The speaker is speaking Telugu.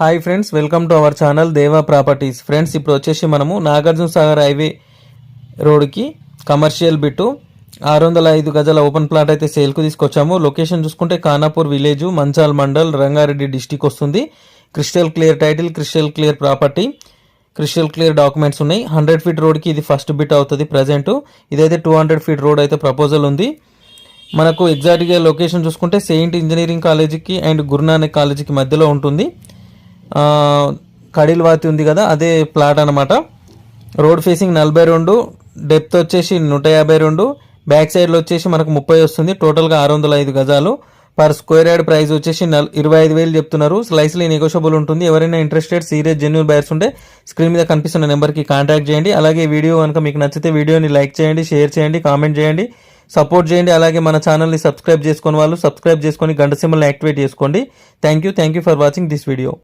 Hi friends welcome to our channel Deva properties friends ఇప్పుడు వచ్చేసి మనము నాగార్జున సాగర్ హైవే రోడ్కి కమర్షియల్ బిట్టు ఆరు వందల ఐదు గజాల ఓపెన్ ప్లాట్ అయితే సేల్కు తీసుకొచ్చాము. లొకేషన్ చూసుకుంటే ఖానాపూర్ విలేజ్ మంచాల్ మండల్ రంగారెడ్డి డిస్టిక్ వస్తుంది. Crystal clear title crystal clear property crystal clear documents ఉన్నాయి. హండ్రెడ్ ఫీట్ రోడ్కి ఇది ఫస్ట్ బిట్ అవుతుంది ప్రజెంట్ ఇదైతే టూ హండ్రెడ్ ఫీట్ రోడ్ అయితే ప్రపోజల్ ఉంది. మనకు ఎగ్జాక్ట్గా లొకేషన్ చూసుకుంటే సెయింట్ ఇంజనీరింగ్ కాలేజీకి అండ్ గురునానక్ కాలేజీకి మధ్యలో ఉంటుంది. కడిల్వాతి ఉంది కదా అదే ప్లాట్ అనమాట రోడ్ ఫేసింగ్ నలభై రెండు డెప్త్ వచ్చేసి నూట యాభై రెండు బ్యాక్ సైడ్లో వచ్చేసి మనకు ముప్పై వస్తుంది టోటల్గా ఆరు వందల ఐదు గజాలు. పర్ స్క్వేర్ యార్డ్ ప్రైస్ వచ్చేసి నల్ ఇరవై ఐదు వేలు చెప్తున్నారు. స్లైస్లీ నెగోషియబుల్ ఉంటుంది. ఎవరైనా ఇంట్రెస్టెడ్ సీరియస్ జెన్యున్ బయర్స్ ఉంటే స్క్రీన్ మీద కనిపిస్తున్న నెంబర్కి కాంటాక్ట్ చేయండి. అలాగే వీడియో కనుక మీకు నచ్చితే వీడియోని లైక్ చేయండి షేర్ చేయండి కామెంట్ చేయండి. సపోర్ట్ చేయండి. అలాగే మన ఛానల్ని సబ్స్క్రైబ్ చేసుకుని వాళ్ళు సబ్స్క్రైబ్ చేసుకొని గంట సింబల్ని యాక్టివేట్ చేసుకోండి. Thank you. Thank you for watching this video.